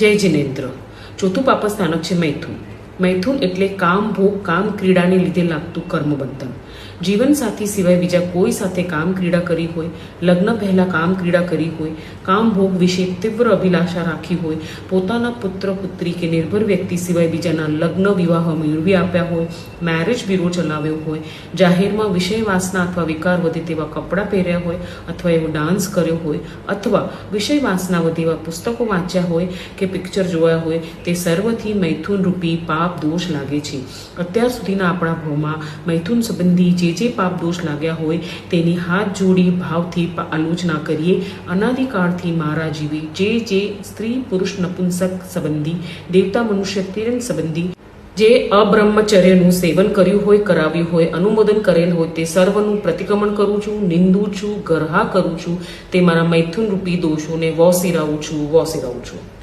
જય જિનેન્દ્ર ચોથું પાપ સ્થાનક છે મૈથુન મૈથુન એટલે કામ, ભોગ, કામ ક્રીડાને લીધે લાગતું કર્મબંધન. જીવનસાથી સિવાય બીજા કોઈ સાથે કામ ક્રીડા કરી હોય, લગ્ન પહેલાં કામ ક્રીડા કરી હોય, કામ, ભોગ વિશે તીવ્ર અભિલાષા રાખી હોય, પોતાના પુત્ર, પુત્રી કે નિર્ભર વ્યક્તિ સિવાય બીજાના લગ્ન, વિવાહ મેળવી આપ્યા હોય મેરેજ બ્યુરો ચલાવ્યો હોય, જાહેરમાં વિષય વાસના અથવા વિકાર વધે તેવા કપડાં પહેર્યા હોય, અથવા એવો ડાન્સ કર્યો હોય, અથવા વિષય વાસના વધે એવા પુસ્તકો વાંચ્યા હોય કે પિક્ચર જોયા હોય, તે સર્વથી મૈથુન રૂપી પાપ દોષ લાગે છે. અત્યાર સુધીના આપણા ભાવમાં મૈથુન સંબંધી જે જે પાપ દોષ લાગ્યા હોય તેની હાથ જોડી ભાવથી આલોચના કરીએ. અનાદિકાળથી મારા જેવી જે જે સ્ત્રી પુરુષ નપુંસક સંબંધી, દેવતા મનુષ્ય તિરણ સંબંધી, જે અબ્રહ્મચર્યનું સેવન કર્યું હોય, કરાવ્યું હોય, અનુમોદન કરેલ હોય તે સર્વનું પ્રતિક્રમણ કરું છું, નિંદું છું, ગરહા કરું છું, તે મારા મૈથુન રૂપી દોષોને વોસિરાવું છું વોસિરાવું છું.